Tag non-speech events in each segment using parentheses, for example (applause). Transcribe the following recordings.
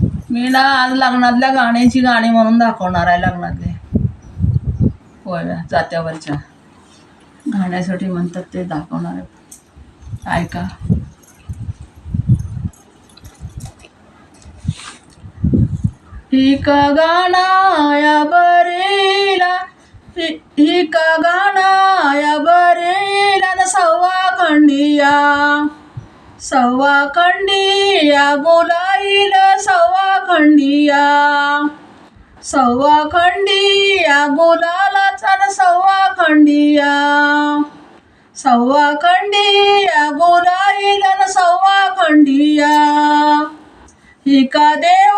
मी ना आज लग्नातल्या गाण्याची गाणी म्हणून दाखवणार आहे लग्नातले. होय जात्यावरच्या. गाण्यासाठी म्हणतात ते दाखवणार आहे. ऐका. ही का गाणा बरेला ही ही का गाणा या बरेला सव्वा खंडिया. सव्वा खंडिया बोलाईल सव्वा खंडिया. सव्वा खंडिया बोलाला चल सव्वा खंडिया. सव्वा खंडिया बोलाईल सव्वा खंडिया. ही देवा देव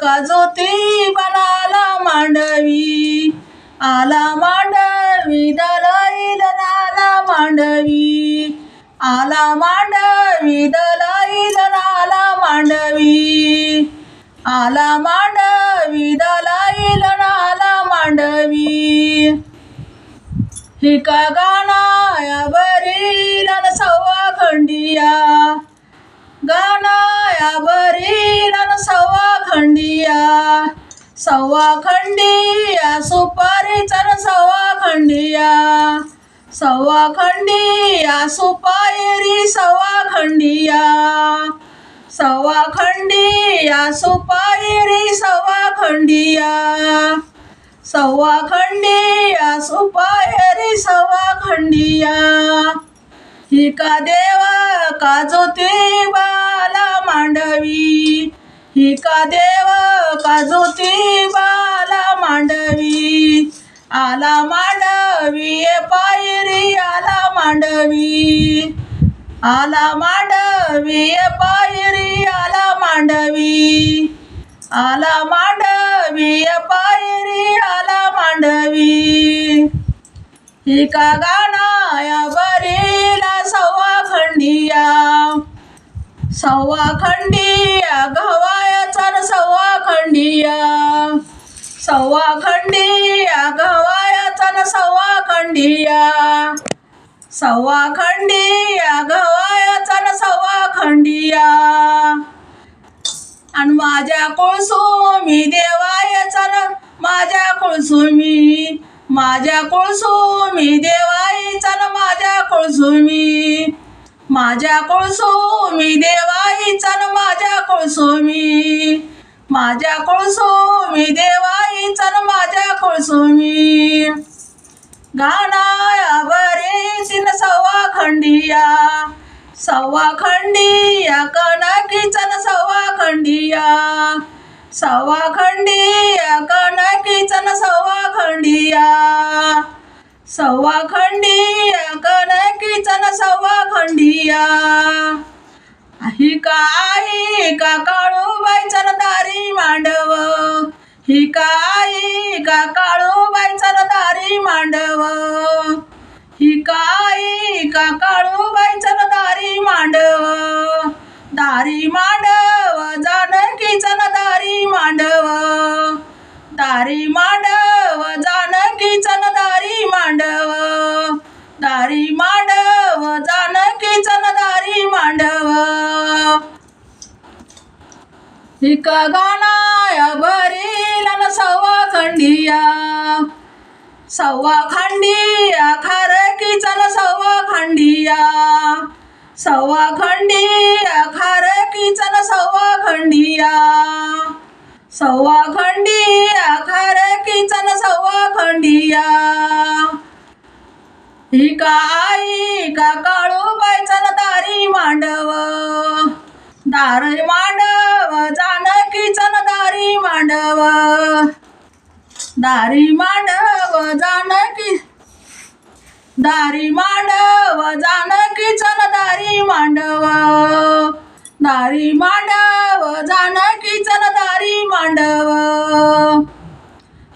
का ज्योती बनाला मांडवी आला मांडवी आला मांडवी दलाईल आला मांडवी. ही का गाणा बरी न सव्वा खंडिया. गाणाया बरी न सव्वा खंडिया. सव्वा खंडिया सुपारी चन सव्वा खंडिया. सव्वा खंडिया सुपायरी सव्वा खंडिया. सवा खंडिया सुपायरी सवा खंडिया. सवा खंडिया सुपायरी सवा खंडिया. ही का देवा का बाला मांडवी? ही का देव का ज्योती बाला मांडवी? आला मांडवी पायरी आला मांडवी. आला मांडवी मांडवी पायरी आला मांडवी. आला मांडवी पायरी आला मांडवी. एका गाणाया गाणा या बरीला सव्वा खंडिया. सव्वा खंडिया गव्हायाचा न सव्वा खंडिया. सव्वा खंडिया गव्हायाचा सव्वा खंडिया. सव्वा खंडिया गव्हायाचा न सव्वा खंडिया. आणि माझ्या कुळसुमी देवायचा माझ्या कुळसुमी माझ्या कुळसुमी देवाईचा न माझ्या कुळसुमी. माझ्या कुळसुमी देवाईचा न माझ्या कुळसुमी. माझ्या कुळसुमी देवाईचा न माझ्या कुळसुमी. गाणा खंडिया सव्वा खंडिया कणकीचा न सव्वा खंडिया. सव्वा खंडिया कणकीचा न सव्वा खंडिया. सव्वा खंडिया कणकीचा न सव्वा खंडिया. ही का आई का काळूबाईचा दारी मांडव? ही का आई का काळूबाईचा दारी मांडव? ही का आई का दारी मांडव? दारी मांडव जानकीचं दारी मांडव? दारी मांडव जानकीचं दारी मांडव? दारी मांडव जानकीचं दारी मांडव? हिका गाणाया बरीला सव्वा खंडिया सव्वा खंडिया की चल सव खंडिया. सव खंडिया खार की चल सव खंडिया. सव खंडिया खार की चल सव खंडिया. ही का आई का काळू बाय चल दारी मांडव. दार मांडव जानकीचा चल दारी मांडव. दारी मांडव जानकी दारी मांडव जानकी चल दारी मांडव. दारी मांडव जानकी चल दारी मांडव.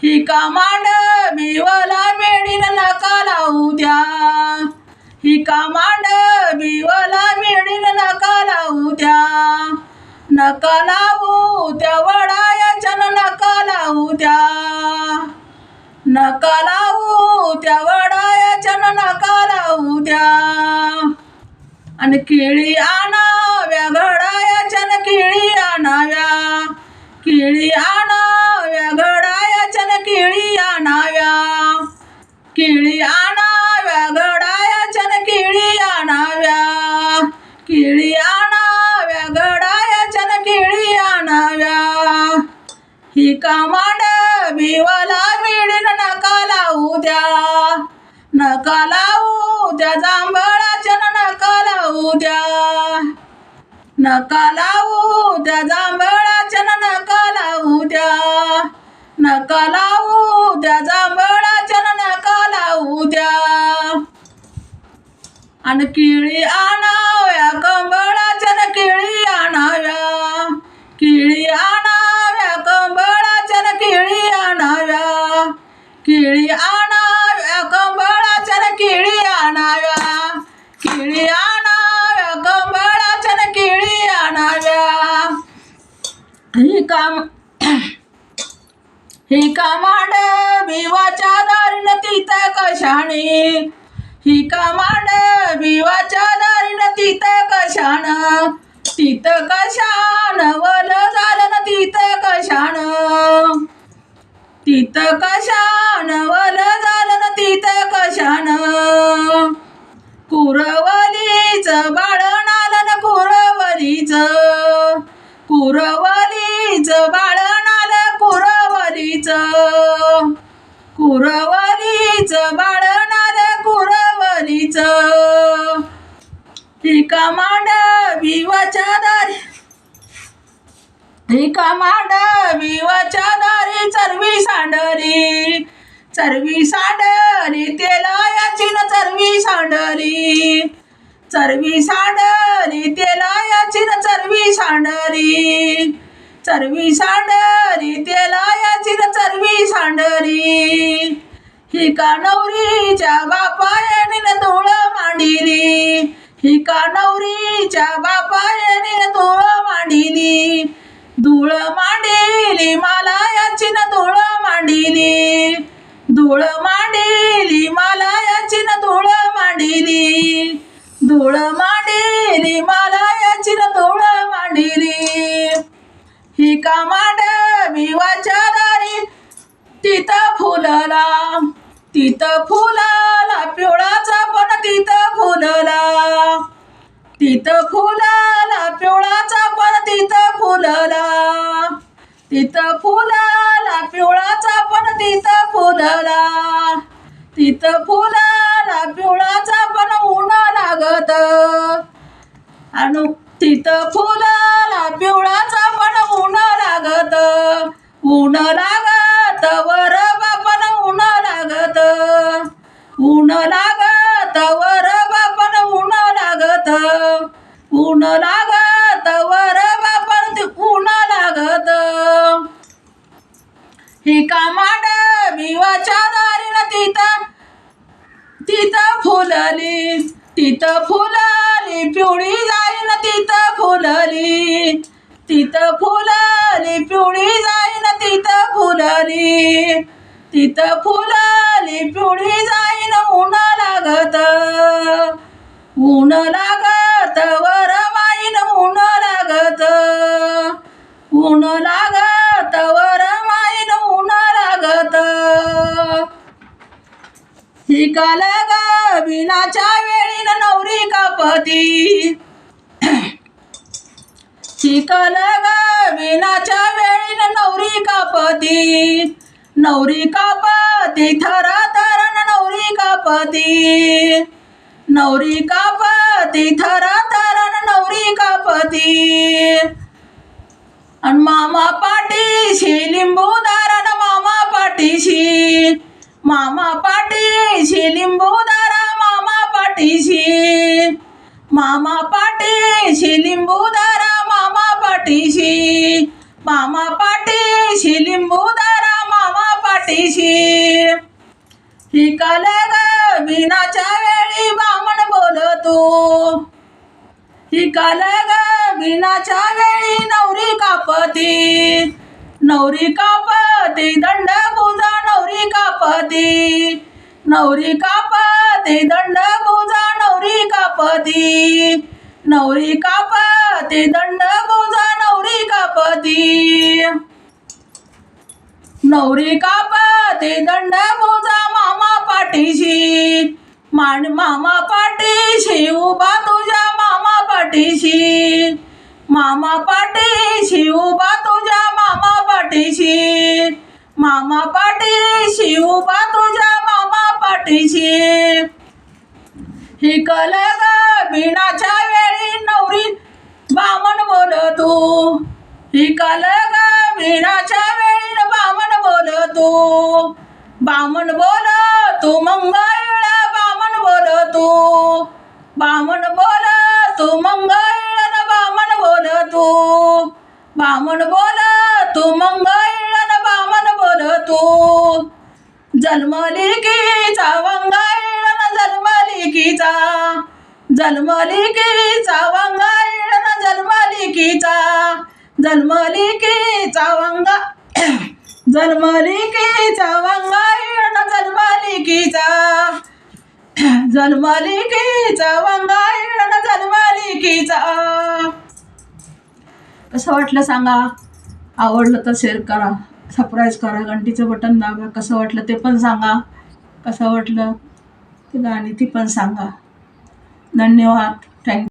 ही का मांडवी वला मेडीन नका लावू द्या. ही का मांडवी वला मेडीन नका लावू द्या. नका लावू त्या वडायाच्या नका लावू द्या. नका लावू त्या वडायाच्या नका लावू द्या आणि केळी आणाव्या घडायाच्या न केळी आणाव्या. किळी आणाव्या घडायाच्या न किळी आणाव्या. किळी आणाव्या घडायाच्या न किळी आणाव्या. किळी आणाव्या घडायाच्या न किळी आणाव्या. ही कामांड बिवाला मिळीन नका लावू द्या. नका लावू द्या जांभळाच्या नका लावू द्या. नका लावू द्या जांभळाच्या नका लावू द्या. नका लावू द्या जांभळाच्या नका लावू द्या. आणि किळी आणा काम. ही कामाड विवाच्या दारीन तिथ कशाने? ही कामाड बिवाच्या दारीन तिथ कशान? तिथ कशान वल झालं न कशान? तिथ कशान वल झालं न तिथं कशान? कुरवलीच बाळण आलं न कुरवलीच. कुरव कमांड विवाच्या दारी ही कमांड विवाच्या दारी चरवी सांडली चरवी सांडली तेलायाची न चरवी सांडली चरवी सांडली तेलायाची न चरवी सांडली चरवी सांडली तेलायाची न चरवी सांडली ही का नवरीच्या बापायनी न धुळ तिच्या बापायने धुळ मांडिली. धूळ मांडिली मला याची न धूळ मांडिली. धूळ मांडिली मला याची न धूळ मांडिली. धूळ मांडिली मला याची न धूळ मांडिली. ही का मांड मी दारी तिथं फुलला तिथं फुलाला पिवळाचा पण तिथं फुलला. तिथं फुलाला पिवळाचा पण तिथं फुलला. तिथं फुलाला पिवळाचा पण तिथं फुलला. तिथं फुलाला पिवळाचा पण ऊन लागत. आणि तिथं फुला फुलली. तिथं फुलली पिवळी जाईन तिथं फुलली. तिथं फुलली पिवळी जाईन तिथं फुलली. तिथं फुलली पिवळी जाईन ऊन लागत. ऊन लागत वर माईन ऊन लागत. ऊन लागत वर माईन ऊन लागत. ही लग्नाच्या वेळी वेळीन नवरी कापती. चिकल विनाच्या वेळीन नवरी कापती. नवरी कापती थर थरण नवरी कापती. नवरी कापती थर थरण नवरी कापती. आणि मामा पाठीशी लिंबू दारण मामा पाठीशी. मामा पाठीशी लिंबू मामा पाटीशी लिंबू दारा मामा पाटीशी मामा पाटीशी लिंबू दारा मामा पाटीशी ही काल ग बिनाच्या वेळी बामण बोलतो. ही काल ग विनाच्या वेळी नवरी कापती. नवरी कापती दंड बुजा नवरी कापती. नवरी कापती दंड बुजा नवरी कापती. नवरी कापती दंड बुजा नवरी कापती. नवरी कापते दंड मोजा मामा पाठीशी. मान मामा पाठीशी उभा तुझ्या मामा पाठीशी. मामा पाठीशी उभा तुझ्या मामा पाठीशी. मामा पाठीशी उभा तुझ्या पाठीशी. ही कल बिनाच्या वेळी नवरी बामण बोल तू ही बिनाच्या वेळी बामण बोल तू बामण बोल तू मंगळ बामण बोल तू बामण बोल तू मंगळ बामण बोल तू बामण बोल तू मंगळ बामण बोल तू जन्मलिकीचा वंगाईळन जन्मलिकीचा जन्मलिकीचा वंगाईळन जन्मलिकीचा जन्मलिकीचा वंगा (coughs) जन्मलिकीचा वंगाईळन जन्मलिकीचा जन्मलिकीचा (coughs) वंगाईळन जन्मलिकीचा कसं वाटलं सांगा? आवडलं तर शेअर करा. सरप्राईज करा. घंटीचं बटन दाबा. कसं वाटलं ते पण सांगा. कसं वाटलं ते गाणी ती पण सांगा. धन्यवाद. थँक्यू